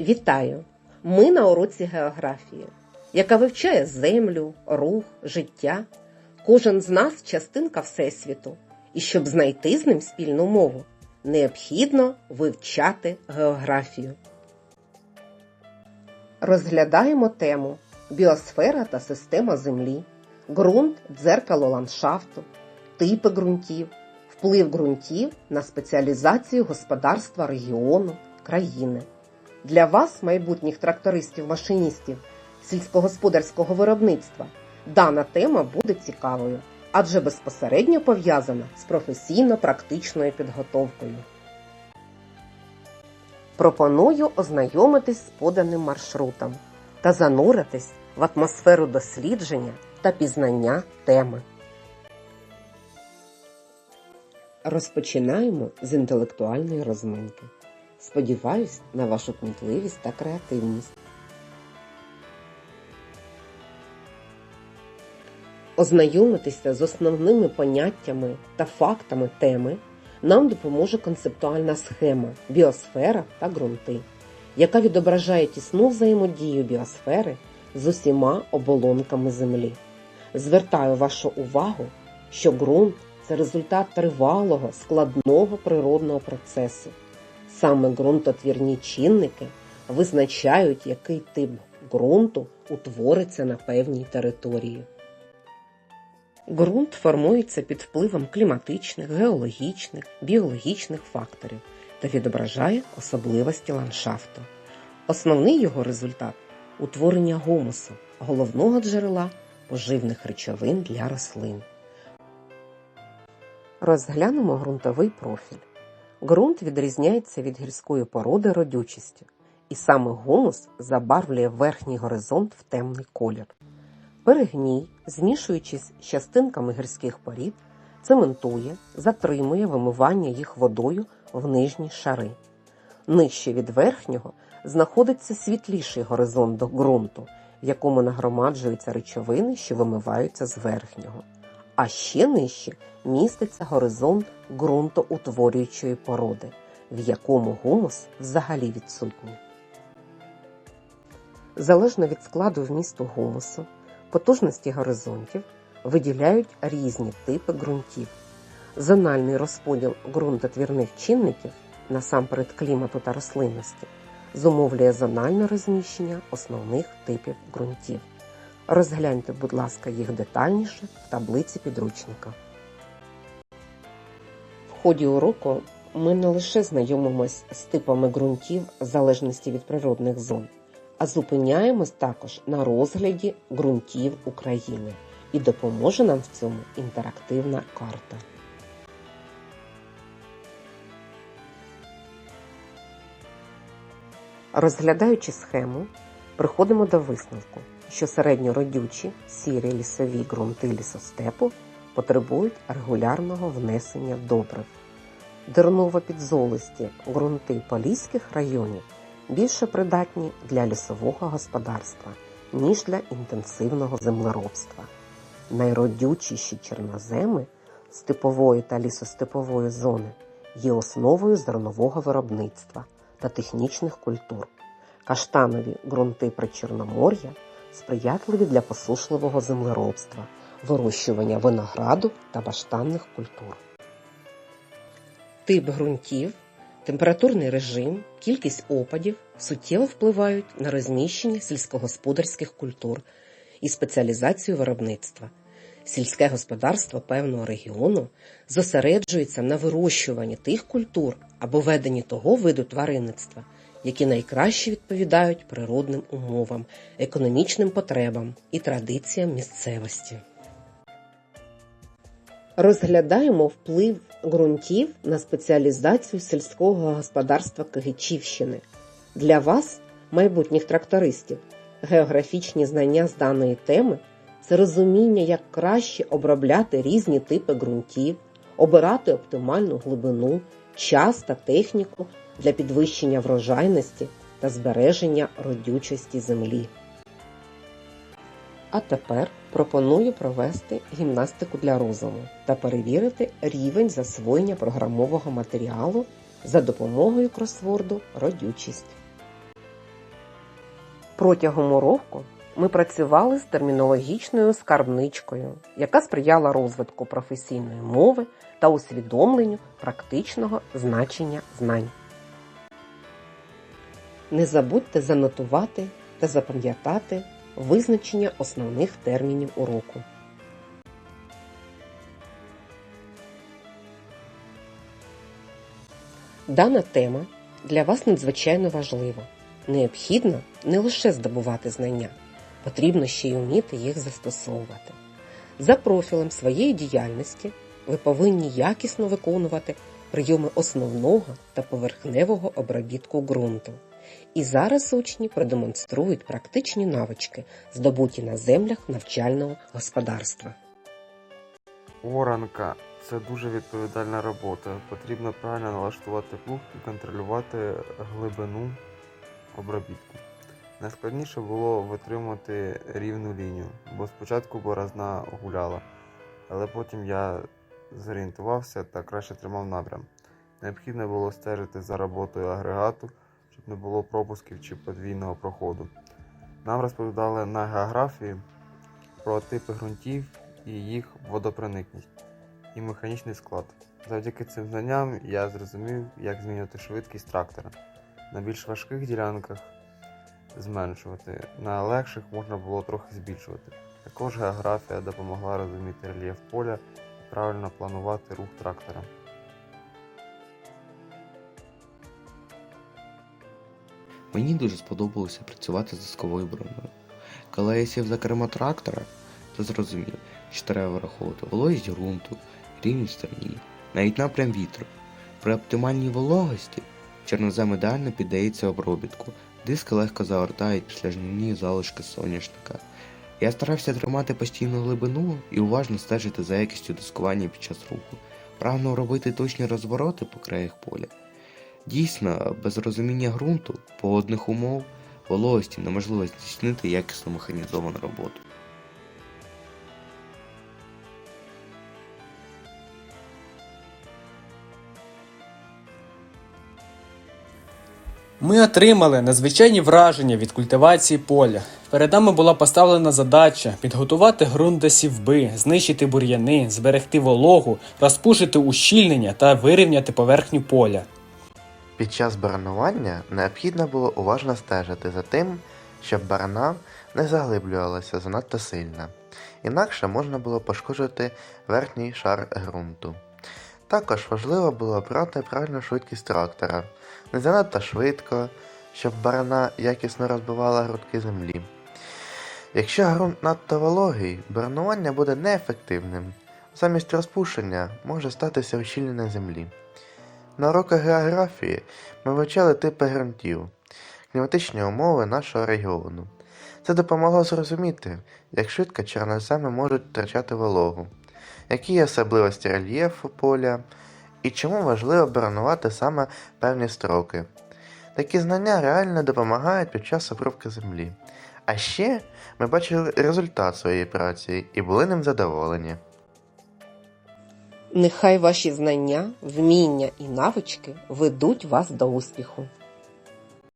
Вітаю! Ми на уроці географії, яка вивчає землю, рух, життя. Кожен з нас частинка Всесвіту, і щоб знайти з ним спільну мову, необхідно вивчати географію. Розглядаємо тему Біосфера та система Землі, ґрунт, дзеркало ландшафту, типи ґрунтів, вплив ґрунтів на спеціалізацію господарства регіону, країни. Для вас, майбутніх трактористів-машиністів сільськогосподарського виробництва, дана тема буде цікавою, адже безпосередньо пов'язана з професійно-практичною підготовкою. Пропоную ознайомитись з поданим маршрутом та зануритись в атмосферу дослідження та пізнання теми. Розпочинаємо з інтелектуальної розминки. Сподіваюсь на вашу кмітливість та креативність. Ознайомитися з основними поняттями та фактами теми нам допоможе концептуальна схема біосфера та ґрунти, яка відображає тісну взаємодію біосфери з усіма оболонками Землі. Звертаю вашу увагу, що ґрунт це результат тривалого складного природного процесу. Саме ґрунтотвірні чинники визначають, який тип ґрунту утвориться на певній території. Ґрунт формується під впливом кліматичних, геологічних, біологічних факторів та відображає особливості ландшафту. Основний його результат утворення гумусу, головного джерела поживних речовин для рослин. Розглянемо ґрунтовий профіль. Ґрунт відрізняється від гірської породи родючістю, і саме гумус забарвлює верхній горизонт в темний колір. Перегній, змішуючись з частинками гірських порід, цементує, затримує вимивання їх водою в нижні шари. Нижче від верхнього знаходиться світліший горизонт до ґрунту, в якому нагромаджуються речовини, що вимиваються з верхнього. А ще нижче міститься горизонт ґрунтоутворюючої породи, в якому гумус взагалі відсутній. Залежно від складу вмісту гумусу, потужності горизонтів виділяють різні типи ґрунтів. Зональний розподіл ґрунтотвірних чинників, насамперед клімату та рослинності, зумовлює зональне розміщення основних типів ґрунтів. Розгляньте, будь ласка, їх детальніше в таблиці підручника. В ході уроку ми не лише знайомимось з типами ґрунтів в залежності від природних зон, а зупиняємось також на розгляді ґрунтів України і допоможе нам в цьому інтерактивна карта. Розглядаючи схему, приходимо до висновку, що середньородючі сірі лісові ґрунти лісостепу потребують регулярного внесення добрив. Дерново-підзолисті ґрунти поліських районів більше придатні для лісового господарства, ніж для інтенсивного землеробства. Найродючіші чорноземи степової та лісостепової зони є основою зернового виробництва та технічних культур. Каштанові ґрунти Причорномор'я сприятливі для посушливого землеробства, вирощування винограду та баштанних культур. Тип ґрунтів, температурний режим, кількість опадів суттєво впливають на розміщення сільськогосподарських культур і спеціалізацію виробництва. Сільське господарство певного регіону зосереджується на вирощуванні тих культур або веденні того виду тваринництва, які найкраще відповідають природним умовам, економічним потребам і традиціям місцевості. Розглядаємо вплив ґрунтів на спеціалізацію сільського господарства Кигичівщини. Для вас, майбутніх трактористів, географічні знання з даної теми це розуміння, як краще обробляти різні типи ґрунтів, обирати оптимальну глибину, час та техніку для підвищення врожайності та збереження родючості землі. А тепер пропоную провести гімнастику для розуму та перевірити рівень засвоєння програмового матеріалу за допомогою кросворду Родючість. Протягом уроку ми працювали з термінологічною скарбничкою, яка сприяла розвитку професійної мови та усвідомленню практичного значення знань. Не забудьте занотувати та запам'ятати визначення основних термінів уроку. Дана тема для вас надзвичайно важлива. Необхідно не лише здобувати знання, потрібно ще й вміти їх застосовувати. За профілем своєї діяльності ви повинні якісно виконувати прийоми основного та поверхневого обробітку ґрунту. І зараз учні продемонструють практичні навички, здобуті на землях навчального господарства. Оранка це дуже відповідальна робота. Потрібно правильно налаштувати плуг і контролювати глибину обробітку. Найскладніше було витримати рівну лінію, бо спочатку борозна гуляла, але потім я зорієнтувався та краще тримав напрям. Необхідно було стежити за роботою агрегату, щоб не було пропусків чи подвійного проходу. Нам розповідали на географії про типи ґрунтів і їх водопроникність і механічний склад. Завдяки цим знанням я зрозумів, як змінювати швидкість трактора. На більш важких ділянках зменшувати, на легших можна було трохи збільшувати. Також географія допомогла розуміти рельєф поля і правильно планувати рух трактора. Мені дуже сподобалося працювати з дисковою бронею. Коли я сів за кермо трактора, то зрозумів, що треба враховувати вологість ґрунту, рівність стороні, навіть напрям вітру. При оптимальній вологості чорнозем ідеально піддається обробітку, диски легко загортають після жнівні залишки соняшника. Я старався тримати постійну глибину і уважно стежити за якістю дискування під час руху, прагнув робити точні розвороти по краях поля. Дійсно, без розуміння ґрунту, погодних умов, вологості неможливо здійснити якісно механізовану роботу. Ми отримали надзвичайні враження від культивації поля. Перед нами була поставлена задача підготувати ґрунт до сівби, знищити бур'яни, зберегти вологу, розпушити ущільнення та вирівняти поверхню поля. Під час баранування необхідно було уважно стежити за тим, щоб барана не заглиблювалася занадто сильно, інакше можна було пошкоджити верхній шар ґрунту. Також важливо було обрати правильну швидкість трактора, не занадто швидко, щоб барана якісно розбивала грудки землі. Якщо ґрунт надто вологий, баранування буде неефективним. Замість розпушення може статися ущільнення землі. На уроках географії ми вивчали типи ґрунтів, кліматичні умови нашого регіону. Це допомогло зрозуміти, як швидко чорноземи можуть втрачати вологу, які є особливості рельєфу поля і чому важливо баранувати саме певні строки. Такі знання реально допомагають під час обробки землі. А ще ми бачили результат своєї праці і були ним задоволені. Нехай ваші знання, вміння і навички ведуть вас до успіху.